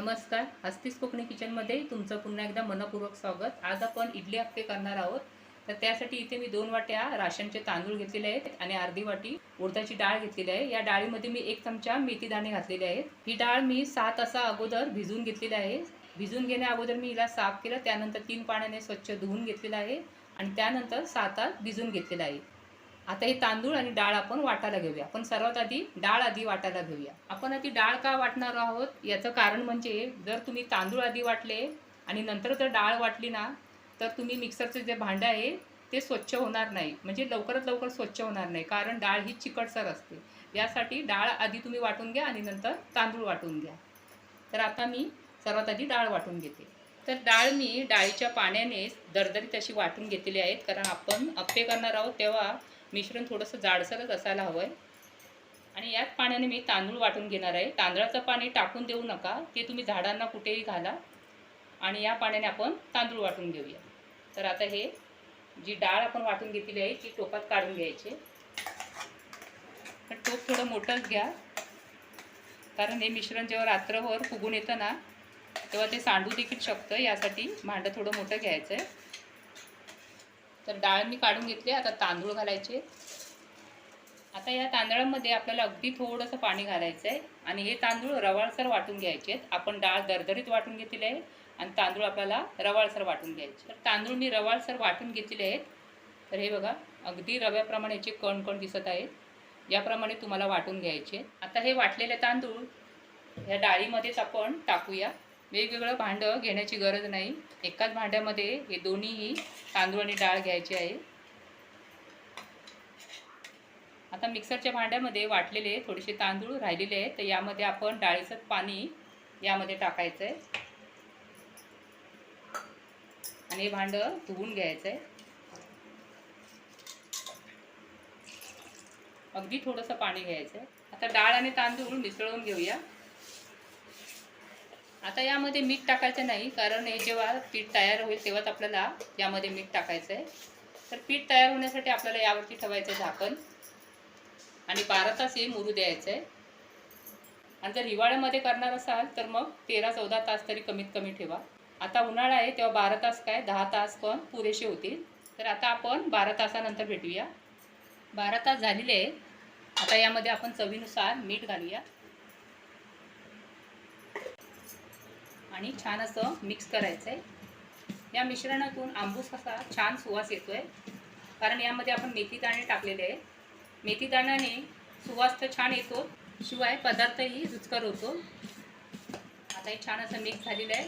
नमस्कार हस्तीस कोकणी किचनमध्ये तुमचं पुन्हा एकदा मनपूर्वक स्वागत. आज आपण इडली अप्पे करणार आहोत. तर त्यासाठी इथे मी दोन वाट्या राशनचे तांदूळ घेतलेले आहेत आणि अर्धी वाटी उडदाची डाळ घेतलेली आहे. या डाळीमध्ये मी एक चमचा मेथी दाणे घातलेले आहेत. ही डाळ मी सहा तासा अगोदर भिजवून घेतलेली आहे. भिजून घेण्या अगोदर मी हिला साफ केलं. त्यानंतर तीन पाण्याने स्वच्छ धुवून घेतलेलं आहे आणि त्यानंतर सात तास भिजून घेतलेलं आहे. आता हे तांदूळ आणि डाळ आपण वाटायला घेऊया. पण सर्वात आधी डाळ आधी वाटायला घेऊया. आपण आधी डाळ का वाटणार आहोत? याचं कारण म्हणजे जर तुम्ही तांदूळ आधी वाटले आणि नंतर जर डाळ वाटली ना तर तुम्ही मिक्सरचं जे भांडं आहे ते स्वच्छ होणार नाही. म्हणजे लवकरात लवकर स्वच्छ होणार नाही. कारण डाळ ही चिकटसर असते. यासाठी डाळ आधी तुम्ही वाटून घ्या आणि नंतर तांदूळ वाटून घ्या. तर आता मी सर्वात आधी डाळ वाटून घेते. तर डाळ मी डाळीच्या पाण्याने दरदरीत अशी वाटून घेतलेली आहेत कारण आपण अप्पे करणार आहोत तेव्हा मिश्रण थोडंसं जाडसरच असायला हवं आहे आणि याच पाण्याने मी तांदूळ वाटून घेणार आहे. तांदळाचं पाणी टाकून देऊ नका. ते तुम्ही झाडांना कुठेही घाला. आणि या पाण्याने आपण तांदूळ वाटून घेऊया. तर आता हे जी डाळ आपण वाटून घेतलेली आहे ती टोपात काढून घ्यायची. तर टोप थोडं मोठंच घ्या. कारण हे मिश्रण जेव्हा रात्रभर फुगून येतं ना तेव्हा ते सांडू देखील शकतं. यासाठी भांडं थोडं मोठं घ्यायचं आहे तर डाळ मी काढून घेतली आता तांदूळ घालायचे. आता या तांदळामध्ये आपल्याला अगदी थोडंसं पाणी घालायचं आहे आणि हे तांदूळ रवाळसर वाटून घ्यायचे आहेत. आपण डाळ दरदरीत वाटून घेतली आहे आणि तांदूळ आपल्याला रवाळसर वाटून घ्यायचे तर तांदूळ मी रवाळसर वाटून घेतलेले आहेत. तर हे बघा अगदी रव्याप्रमाणे याचे कण कण दिसत आहेत. याप्रमाणे तुम्हाला वाटून घ्यायचे आता हे वाटलेले तांदूळ ह्या डाळीमध्येच आपण टाकूया. वेगवेगळं भांडं घेण्याची गरज नाही. एकाच भांड्यामध्ये हे दोन्हीही तांदूळ आणि डाळ घ्यायची आहे. आता मिक्सरच्या भांड्यामध्ये वाटलेले थोडेसे तांदूळ राहिलेले आहेत तर यामध्ये आपण डाळीचं पाणी यामध्ये टाकायचं आहे. आणि हे भांडं धुवून घ्यायचं आहे. अगदी थोडंसं पाणी घ्यायचं आहे. आता डाळ आणि तांदूळ मिसळून घेऊया. आता यामध्ये मीठ टाकायचं नाही कारण हे जेव्हा पीठ तयार होईल तेव्हाच आपल्याला यामध्ये मीठ टाकायचं आहे. तर पीठ तयार होण्यासाठी आपल्याला यावरती ठेवायचं आहे झाकण आणि बारा तास हे मुरू द्यायचं आहे आणि जर हिवाळ्यामध्ये करणार असाल तर मग तेरा चौदा तास तरी कमीत कमी ठेवा. आता उन्हाळा आहे तेव्हा बारा तास काय? दहा तास पण पुरेसे होतील. तर आता आपण बारा तासानंतर भेटूया. बारा तास झालेले आहे आता यामध्ये आपण चवीनुसार मीठ घालूया. आणि छान असं मिक्स करायचं आहे या मिश्रणातून आंबूस असा छान सुवास येतो आहे कारण यामध्ये आपण मेथी दाणे टाकलेले आहे मेथी दाण्याने सुवास तर छान येतो. शिवाय पदार्थही रुचकर होतो. आता हे छान असं मिक्स झालेलं आहे.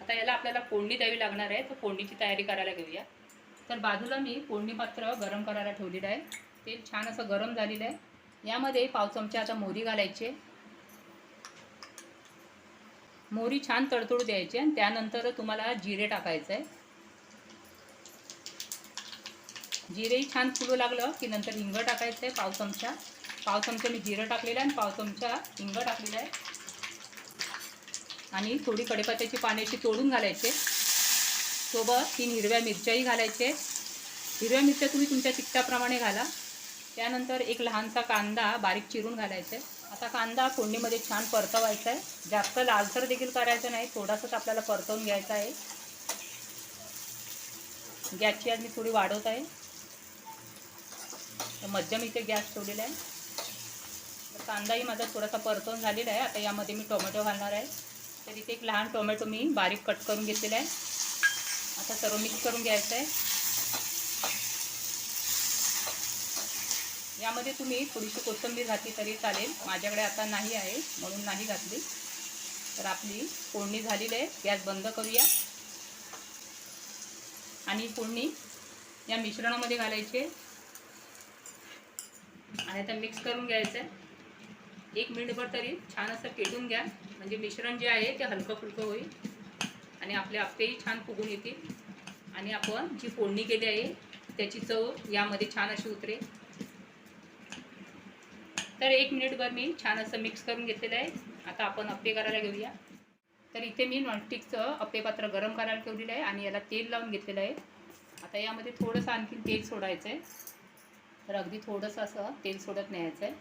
आता याला आपल्याला फोडणी द्यावी लागणार आहे. तर फोडणीची तयारी करायला घेऊया. तर बाजूला मी फोडणी पात्र गरम करायला ठेवलेलं आहे. तेल छान असं गरम झालेलं आहे. यामध्ये पाव चमचे आता मोहरी घालायचे. मोहरी छान तडतडू द्यायची आणि त्यानंतर तुम्हाला जिरे टाकायचं आहे. जिरेही छान फुलू लागलं की नंतर हिंग टाकायचं आहे पाव चमचा. पाव चमचा मी जिरं टाकलेलं आहे आणि पाव चमचा हिंग टाकलेलं आहे. आणि थोडी कढीपत्त्याची पाण्याची तोडून घालायचे. सोबत तीन हिरव्या मिरच्याही घालायचे. हिरव्या मिरच्या तुम्ही तुमच्या तिखटाप्रमाणे घाला. त्यानंतर एक लहानसा कांदा बारीक चिरून घालायचा. आहे आता कांदा फोडणीमध्ये छान परतवायचा आहे. जास्त लालसर देखील करायचं नाही थोडासाच आपल्याला परतवून घ्यायचा आहे. गॅसची आज मी थोडी वाढवत आहे. तर मध्यम इथे गॅस ठेवलेला आहे. तर कांदाही माझा थोडासा परतवून झालेला आहे. आता यामध्ये मी टोमॅटो घालणार आहे. तर इथे एक लहान टोमॅटो मी बारीक कट करून घेतलेला आहे. आता सर्व मिक्स करून घ्यायचं आहे. यामध्ये तुम्ही थोडीशी कोथिंबीर घातली तरी चालेल. माझ्याकडे आता नाही आहे म्हणून नाही घातली. तर आपली फोडणी झालेली आहे. गॅस बंद करूया. आणि फोडणी या मिश्रणामध्ये घालायचे आणि आता मिक्स करून घ्यायचं आहे एक मिनिटभर तरी छान असं पेटून घ्या. म्हणजे मिश्रण जे आहे ते हलकं फुलकं होईल. आणि आपले आप्पेही छान फुगून येतील. आणि आपण जी फोडणी केली आहे त्याची चव यामध्ये छान अशी उतरेल. तर एक मिनिटभर मी छान असं मिक्स करून घेतलेलं आहे. आता आपण अप्पे करायला घेऊया. तर इथे मी नॉनस्टिकचं अप्पे पात्र गरम करायला ठेवलेलं आहे आणि याला तेल लावून घेतलेलं आहे. आता यामध्ये थोडंसं आणखी तेल सोडायचं आहे तर अगदी थोडंसं असं तेल सोडत न्यायचं आहे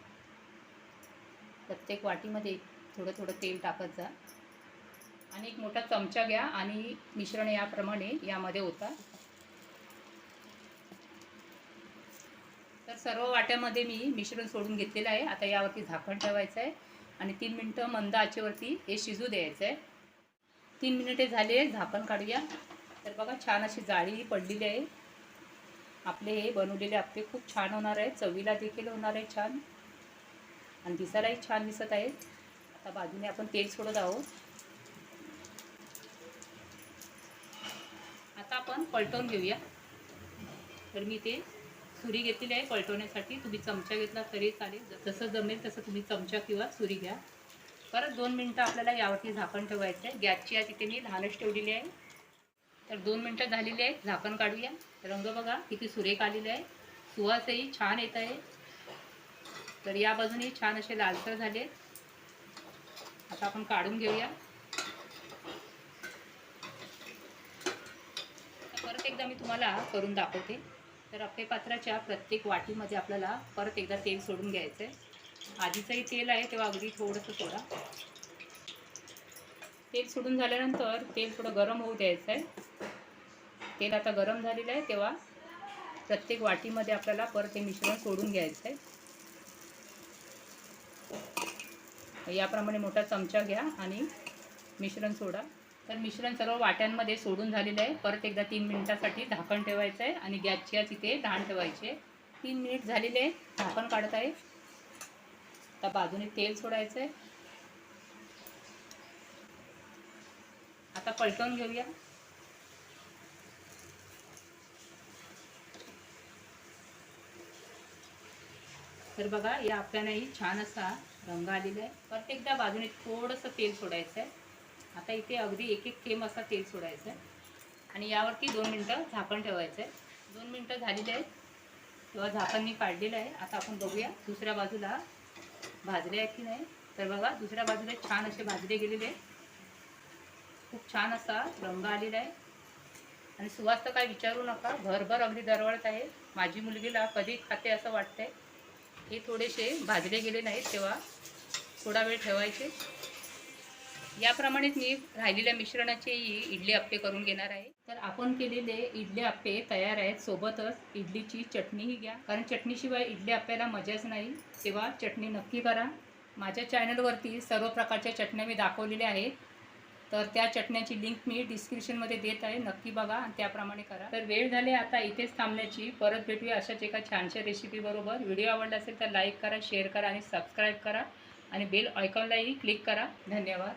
प्रत्येक वाटीमध्ये थोडं थोडं तेल टाकत जा. आणि एक मोठा चमचा घ्या आणि मिश्रण याप्रमाणे यामध्ये होता सर्व वाट्यामध्ये मी मिश्रण सोडून घेतलेलं आहे. आता यावरती झाकण ठेवायचं आहे आणि तीन मिनटं मंद आचेवरती हे शिजू द्यायचं आहे. तीन मिनिटे झाले झाकण काढूया. तर बघा छान अशी जाळी पडलेली आहे. आपले हे बनवलेले आपले खूप छान होणार आहे. चवीला देखील होणार आहे छान. आणि दिसायलाही छान दिसत आहे. आता बाजूने आपण तेल सोडत आहोत. आता आपण पलटवून घेऊया. तर मी ते सुरी घेतलेली आहे पलटवण्यासाठी. तुम्ही चमचा घेतला तरी चालेल. जसं जमेल तसं तुम्ही चमचा किंवा सुरी घ्या. परत दोन मिनटं आपल्याला यावरती झाकण ठेवायचं आहे. गॅसची आज इथे मी लहानच ठेवलेली आहे. तर दोन मिनटं झालेली आहेत. झाकण काढूया. रंग बघा किती सुरेख आलेले आहे. सुवासही छान येत आहे. तर या बाजूने छान असे लालसर झाले आता आपण काढून घेऊया. परत एकदा मी तुम्हाला करून दाखवते. तर अप्पे पात्राच्या प्रत्येक वाटीमध्ये आपल्याला परत एकदा तेल सोडून घ्यायचं आहे आधीचंही तेल आहे तेव्हा अगदी थोडंसं सोडा. तेल सोडून झाल्यानंतर तेल थोडं गरम होऊ द्यायचं आहे तेल आता गरम झालेलं आहे तेव्हा प्रत्येक वाटीमध्ये आपल्याला परत हे मिश्रण सोडून घ्यायचं आहे याप्रमाणे मोठा चमचा घ्या आणि मिश्रण सोडा. तर मिश्रण सर्व वाट्यांमध्ये सोडून झालेलं आहे. परत एकदा तीन मिनिटासाठी झाकण ठेवायचं आहे आणि गॅसची आज इथे धाण ठेवायचे तीन मिनिट झालेले आहे. झाकण काढत आहे. आता बाजूने तेल सोडायचं आहे. आता पलटवून घेऊया. तर बघा या आपल्यालाही छान असा रंग आलेला आहे. परत एकदा बाजूने थोडंसं तेल सोडायचं आहे. आता इथे अगदी एक एक थेंब असा तेल सोडायचं आहे आणि यावरती दोन मिनटं झाकण ठेवायचं आहे दोन मिनटं झालेली आहेत. किंवा झाकण मी काढलेलं आहे. आता आपण बघूया दुसऱ्या बाजूला भाजले आहेत की नाही. तर बघा दुसऱ्या बाजूला छान असे भाजले गेलेले आहेत. खूप छान असा रंग आलेला आहे. आणि सुवास तर काय विचारू नका भरभर अगदी दरवळत आहे. माझी मुलगीला कधी खाते असं वाटतंय. हे थोडेसे भाजले गेले नाहीत तेव्हा. थोडा वेळ ठेवायचे. याप्रमाणेच मी राहिलेल्या मिश्रणाचे इडली आप्पे करून घेणार आहे. तर आपण केलेले इडली आप्पे तयार आहेत. सोबतच इडलीची चटणीही घ्या. कारण चटणीशिवाय इडली आप्प्याला मजाच नाही. तेव्हा चटणी नक्की करा. माझ्या चॅनलवरती सर्व प्रकारच्या चटण्या मी दाखवलेल्या आहेत. तर त्या चटण्याची लिंक मी डिस्क्रिप्शनमध्ये देत आहे. नक्की बघा आणि त्याप्रमाणे करा. तर वेळ झाली आता इथेच थांबण्याची. परत भेटूया अशाच एका छानशा रेसिपीबरोबर व्हिडिओ आवडला असेल तर लाईक करा शेअर करा आणि सबस्क्राईब करा. आणि बेल आयकॉनलाही क्लिक करा. धन्यवाद.